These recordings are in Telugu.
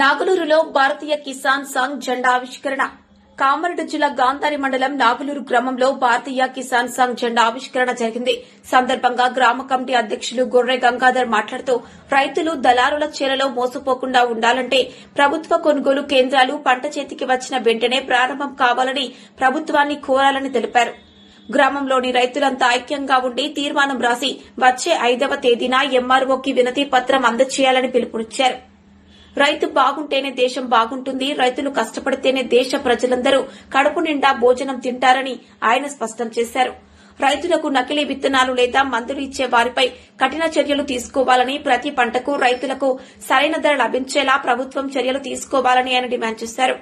నాగులూరులో భారతీయ కిసాన్ సంఘ్ జెండా ఆవిష్కరణ. కామారెడ్డి జిల్లా గాంధారి మండలం నాగులూరు గ్రామంలో భారతీయ కిసాన్ సంఘ్ జెండా ఆవిష్కరణ జరిగింది. సందర్భంగా గ్రామ కమిటీ అధ్యక్షులు గొర్రె గంగాధర్ మాట్లాడుతూ రైతులు దళారుల చేలలో మోసపోకుండా ఉండాలంటే ప్రభుత్వ కొనుగోలు కేంద్రాలు పంట చేతికి వచ్చిన వెంటనే ప్రారంభం కావాలని ప్రభుత్వాన్ని కోరాలని తెలిపారు. గ్రామంలోని రైతులంతా ఐక్యంగా ఉండి తీర్మానం రాసి వచ్చే ఐదవ తేదీన ఎంఆర్ఓకి వినతి పత్రం అందజేయాలని పిలుపునిచ్చారు. రైతు బాగుంటేనే దేశం బాగుంటుంది రైతులు కష్టపడితేనే దేశ ప్రజలందరూ కడుపు నిండా భోజనం తింటారని ఆయన స్పష్టం చేశారు. రైతులకు నకిలీ విత్తనాలు లేదా మందులు ఇచ్చే వారిపై కఠిన చర్యలు తీసుకోవాలని ప్రతి పంటకు రైతులకు సరైన ధర లభించేలా ప్రభుత్వం చర్యలు తీసుకోవాలని ఆయన డిమాండ్ చేశారు.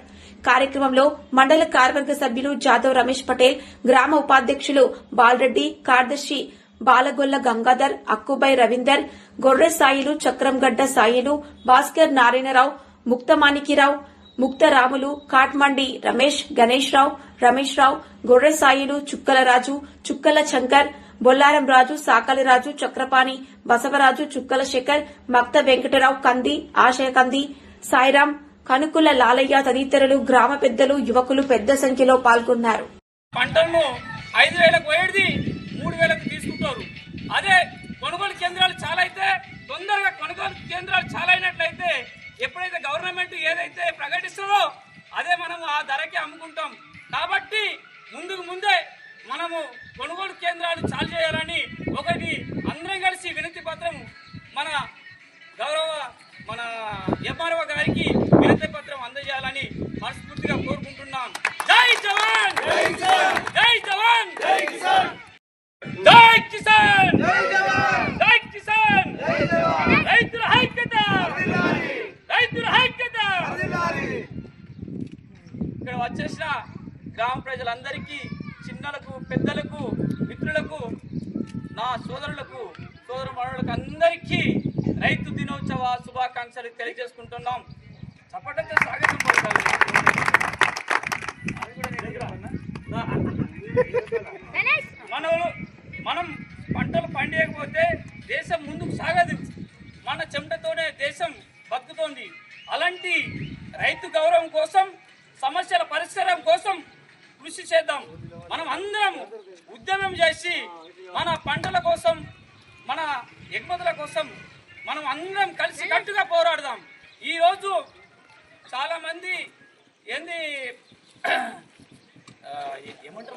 కార్యక్రమంలో మండల కార్యవర్గ సభ్యులు జాదవ్ రమేష్ పటేల్ గ్రామ ఉపాధ్యక్షులు బాలరెడ్డి కార్యదర్శి బాలగొల్ల గంగాధర్ అక్కుబై రవీందర్ గొర్రె సాయిలు చక్రంగడ్డ సాయిలు భాస్కర్ నారాయణరావు ముక్తమాణికిరావు ముక్తరాములు కాట్మండి రమేష్ గణేష్ రావు రమేష్ రావు గొర్రె సాయిలు చుక్కల రాజు చుక్కల శంకర్ బొల్లారం రాజు సాకలి రాజు చక్రపాణి బసవరాజు చుక్కల శేఖర్ మక్త వెంకటరావు కంది ఆశయ కంది సాయిరాం కనుకుల లాలయ్య తదితరులు గ్రామ పెద్దలు యువకులు పెద్ద సంఖ్యలో పాల్గొన్నారు. పంటలను ఐదు వేలకు మూడు వేలకు తీసుకుంటారు అదే కొనుగోలు కేంద్రాలు చాలా అయితే తొందరగా కొనుగోలు కేంద్రాలు చాలా అయినట్లయితే ఎప్పుడైతే గవర్నమెంట్ ఏదైతే ప్రకటిస్తుందో అదే మనము ఆ ధరకే అమ్ముకుంటాం. కాబట్టి ముందుకు ముందే మనము కొనుగోలు కేంద్రాలు చాలు చేయాలని ఒకటి అందరం కలిసి వినతి పత్రం మన గౌరవ మన ఎంఆర్ఓ గారికి వినతి పత్రం అందజేయాలని మనస్ఫూర్తిగా కోరుకుంటున్నాం. ఇక్కడ వచ్చేసిన గ్రామ ప్రజలందరికీ చిన్నలకు పెద్దలకు మిత్రులకు నా సోదరులకు సోదర మనులకు అందరికీ రైతు దినోత్సవ శుభాకాంక్షలు తెలియజేసుకుంటున్నాం. చప్పటంతో స్వాగతం? మనం మనం పంటలు పండియకపోతే దేశం ముందుకు సాగదు. మన చెమటతోనే దేశం బతుకుతోంది. అలాంటి రైతు గౌరవం కోసం సమస్యల పరిష్కారం కోసం కృషి చేద్దాం. మనం అందరం ఉద్యమం చేసి మన పంటల కోసం మన ఎగుమతుల కోసం మనం అందరం కలిసి కట్టుగా పోరాడదాం. ఈరోజు చాలామంది ఏంది ఏమంటారు?